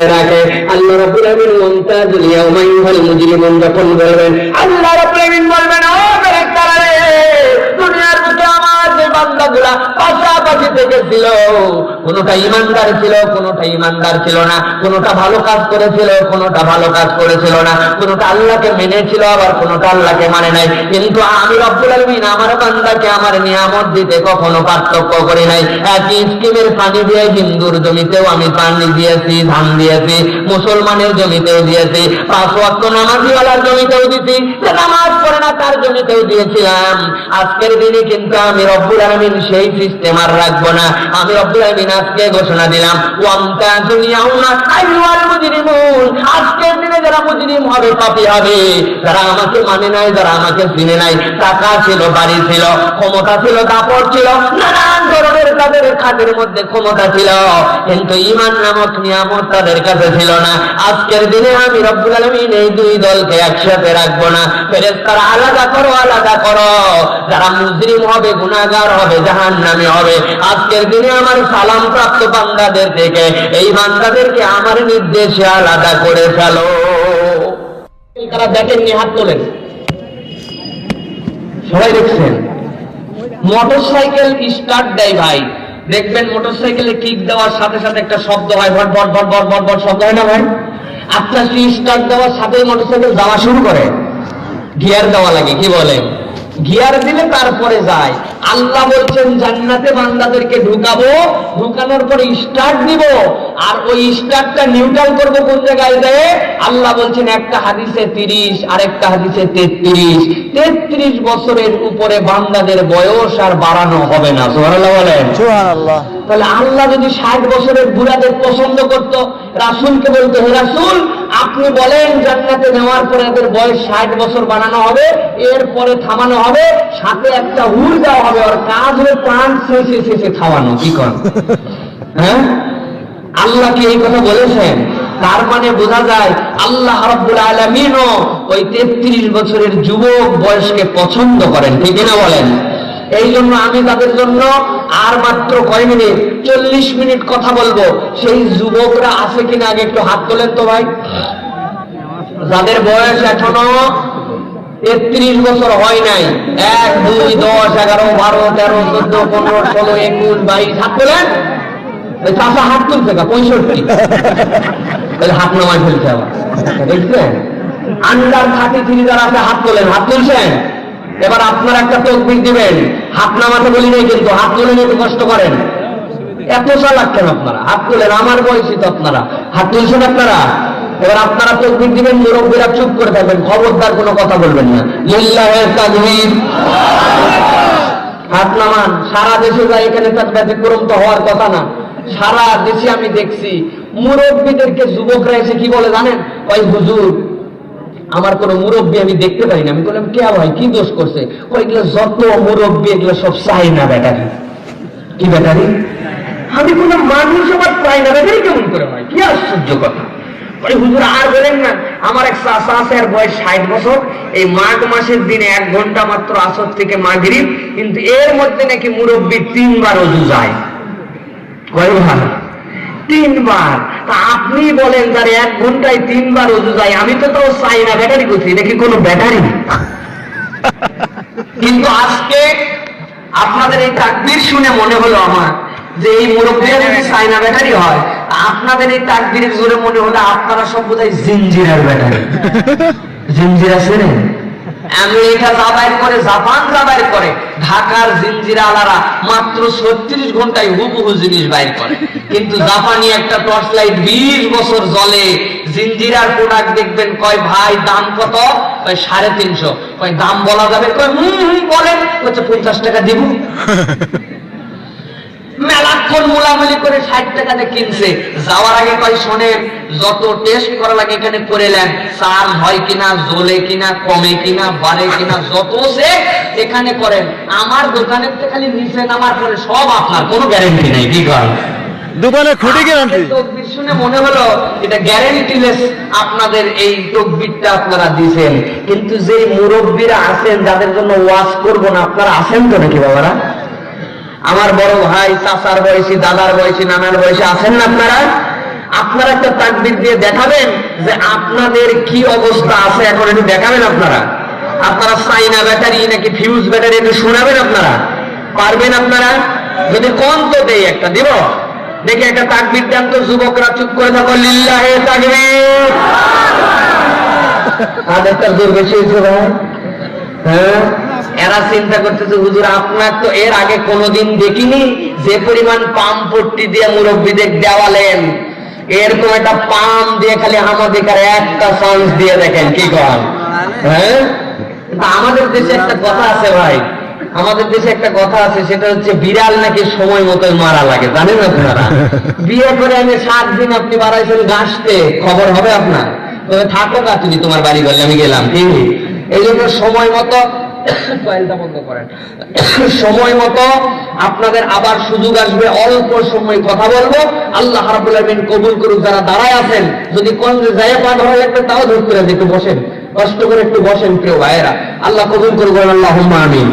রাখে আল্লাহ রাব্বুল আলামিন মুমতাজুল ইয়াউমা ইউহাল মুজরিমুন যখন বলবেন আল্লাহ রাব্বুল আলামিন বলবেন ইমানদার ছিল, কোনটা ইমানদার ছিল না। কোনটা ভালো কাজ করেছিল, কোনটা ভালো কাজ করেছিল না। আল্লাহকে মেনেছিল, আবার আল্লাহকে মানে নাই। কিন্তু আমি আলামিন আমার বান্দাকে আমার নিয়ামত দিতে কখনো পার্থক্য করি নাই। একই স্কিমের পানি দিয়ে হিন্দুর জমিতেও আমি পানি দিয়েছি, ধান দিয়েছি, মুসলমানের জমিতেও দিয়েছি, পাঁচ ওয়াক্ত নামাজিওয়ালার জমিতেও দিছি নামাজ পড়ে না তার জমিতেও দিয়েছিলাম। আজকের দিনে কিন্তু আমি রব্বুল আলামিন সেই সিস্টেম আর রাখব না। আমি রব্বুল আলামিন আজকে ঘোষণা দিলাম ওয়ামতাজুল দুনিয়াউনা আইওয়াল মুজরিমুন। আজকের দিনে যারা মুজরিম হবে, পাপী হবে। যারা আমাকে মানে নাই, যারা আমাকে চিনে নাই, টাকা ছিল, বাড়ি ছিল, ক্ষমতা ছিল দাপট ছিল, নানান তাদের খাদের মধ্যে ক্ষমতা ছিল, কিন্তু ইমান নামক নিয়ামত তাদের কাছে ছিল না। আজকের দিনে আমি রব্বুল আলমিন এই দুই দলকে একসাথে রাখব না। ফেরেস্তারা আলাদা করো আলাদা করো। যারা মুসলিম হবে গুণাগার হবে জাহান নামে হবে। আজকের দিনে আমার সালাম প্রাপ্ত বান্দাদের থেকে এই বান্দাদেরকে আমার নির্দেশে আলাদা করে ফেলো। তারা দেখেননি, হাত তোলেন। সবাই দেখছেন? মোটর সাইকেল স্টার্ট দেয় ভাই। দেখবেন মোটর সাইকেলে কিক দেওয়ার সাথে সাথে একটা শব্দ হয়, ভট ভট ভট ভট ভট ভট শব্দ হয় না ভাই? আস্তে আস্তে স্টার্ট দেওয়ার সাথে মোটর সাইকেল যাওয়া শুরু করে? গিয়ার দেওয়া লাগে, কি বলে? গিয়ার দিলে তারপরে যায়। আল্লাহ বলছেন, জান্নাতে বান্দাদেরকে ঢুকাবো, ঢুকানোর পরে স্টার্ট দিব। আর ওই স্টার্টটা নিউট্রাল করব কোন জায়গায়? দেয় আল্লাহ বলছেন একটা হাদিসে তিরিশ আর একটা হাদিসে তেত্রিশ। তেত্রিশ বছরের উপরে বান্দাদের বয়স আর বাড়ানো হবে না সোহারাল্লাহ বলেন। তাহলে আল্লাহ যদি ষাট বছরের বুড়াদের পছন্দ করত রাসুলকে বলতো হে রাসুল আপনি বলেন জান্নাতে নেওয়ার পরে এদের বয়স ষাট বছর বানানো হবে এরপরে থামানো হবে সাথে একটা হুর দেওয়া হবে আর কাজ হলে প্রাণ শেষে শেষে খাওয়ানো। কি কর হ্যাঁ? আল্লাহ কি এই কথা বলেছেন? তার মানে বোঝা যায় আল্লাহ রব্বুল আলমিনও ওই তেত্রিশ বছরের যুবক বয়সকে পছন্দ করেন, ঠিক না বলেন? এই জন্য আমি তাদের জন্য আর মাত্র কয় মিনিট? চল্লিশ মিনিট কথা বলব। সেই যুবকরা আছে কিনা আগে একটু হাত তোলেন তো ভাই। যাদের বয়স এখনও তেত্রিশ বছর হয় নাই, এক, দুই, দশ, এগারো, বারো, তেরো, চোদ্দ, পনেরো, ষোলো, একুশ, বাইশ, হাত তোলেন। চাষা হাত তুলছে পঁয়ষট্টি। হাত নামায় ফেলছে আবার দেখছেন? আন্ডার থার্টি থ্রি যারা আছে, হাত তোলেন, হাত তুলছেন? এবার আপনারা একটা দিবেন। হাত নামাতে বলি নাই কিন্তু হাত তুলে কষ্ট করেন। এত আপনারা? হাত তুলেন, আমার বয়সী তো আপনারা। হাত তুলছেন আপনারা? এবার আপনারা তকবির দিবেন, মুরব্বীরা চুপ করে থাকবেন, খবরদার কোনো কথা বলবেন না। লিল্লাহের হাত নামান। সারা দেশে যায় এখানে তার ব্যতিক্রম তো হওয়ার কথা না। সারা দেশে আমি দেখছি মুরব্বীদেরকে যুবকরা এসে কি বলে জানেন? ওই হুজুর, আমার কোন মুরব্বী আমি দেখতে পারি না। আমি বললাম, কে ভাই? কি দোষ করছে? ওইগুলো যত মুরব্বী, এগুলো সব চাই না ব্যাটারি। কি ব্যাটারি? আমি কোন মানুষ আবার চাই না ব্যাটারি? কেমন করে হয় কি আশ্চর্য কথা। আর বলেন না, আমার এক চাষা বয়স ষাট বছর। এই মাঘ মাসের দিনে এক ঘণ্টা মাত্র আসর থেকে মাগরিব। কিন্তু এর মধ্যে নাকি মুরব্বী তিনবার অজু যায়। তিনবার। তা আপনি বলেন যার এক ঘন্টায় তিনবার যায়, আমি তো তাও চাই না, ব্যাটারি করছি দেখি কোনো ব্যাটারি? কিন্তু আজকে আপনাদের এই তাকবির শুনে মনে হলো আমার যে এই মুরব্বীরা যদি চাইনা ব্যাটারি হয় আপনাদের এই তাকবিরের জোরে মনে হলো আপনারা সব বোধহয় জিঞ্জিরার ব্যাটারি। জিঞ্জিরা চেনেন আমেরিকা জাবাইর করে, জাপান জাবাইর করে, ঢাকার জিঞ্জিরা মাত্র ছত্রিশ ঘন্টায় হুবহু জিনিস বাইর করে। কিন্তু জাপানি একটা টর্চ লাইট বিশ বছর জলে জিঞ্জিরার প্রোডাক্ট দেখবেন, কয়, ভাই, দাম কত? কয়, সাড়ে তিনশো। কয়, দাম বলা যাবে? কয়, হুম হুম, বলেন। হচ্ছে পঞ্চাশ টাকা দিব। মেলাক্ষণ মোলামুলি করে ষাট টাকাতে কিনছে। যাওয়ার আগে কয় শোনেন যত টেস্ট করা লাগে এখানে করে নেন। চাল হয় কিনা জ্বলে কিনা কমে কিনা বাড়ে কিনা যত সে এখানে করেন। আমার দোকানের থেকে খালি নিচে নামার পরে সব আপনার কোনো গ্যারেন্টি নেই কি কর দোকানে খুঁটি গ্যারান্টি তকবির শুনে মনে হলো এটা গ্যারেন্টিলেস আপনাদের এই তকবিরটা আপনারা দিছেন কিন্তু যে মুরব্বীরা আছেন যাদের জন্য ওয়াজ করব না আপনারা আছেন তো নাকি বাবারা? আমার বড় ভাই চাচার বয়সী দাদার বয়সী নানার বয়সী আছেন না আপনারা? আপনারা একটা তাকবির দিয়ে দেখাবেন যে আপনাদের কি অবস্থা আছে এখন একটু দেখাবেন আপনারা। আপনারা চাইনা ব্যাটারি নাকি ফিউজ ব্যাটারি একটু শোনাবেন আপনারা? পারবেন আপনারা? যদি কম তো দেই একটা দিব? দেখে একটা তাকবির দেন তো যুবকরা চুপ করে থাকো লিল্লাহে তাকবীর। আদেরটা জোর বেশি হয়েছে ভাই। হ্যাঁ? এরা চিন্তা করতেছে, হুজুর, আপনার তো এর আগে কোনোদিন দেখিনি যে পরিমাণ পাম পট্টি দিয়ে মুরব্বীদের দেওয়ালেন। এরকম একটা পাম দিয়ে খালি আমাদের একটা চান্স দিয়ে দেখেন, কি করেন? হ্যাঁ? আমাদের দেশে একটা কথা আছে ভাই, আমাদের দেশে একটা কথা আছে, সেটা হচ্ছে বিড়াল নাকি সময় মতো মারা লাগে, জানেন আপনারা? বিয়ে করে আমি সাত দিন আপনি বাড়াইছেন গাছতে খবর হবে আপনার? তবে থাকো না তুমি, তোমার বাড়ি গেলে আমি গেলাম ঠিক এই জন্য সময় মতো কয়েলটা বন্ধ করেন। সময় মতো আপনাদের আবার সুযোগ আসবে, অল্প সময় কথা বলব। আল্লাহ রাবুল আলমিন কবুল করুক, যারা দাঁড়ায় আছেন, যদি কোন যায় পা ধরা লাগবে, তাও ধরতে একটু বসেন। কষ্ট করে একটু বসেন, প্রিয় ভাইয়েরা। আল্লাহ কবুল করবেন আল্লাহ আমিন।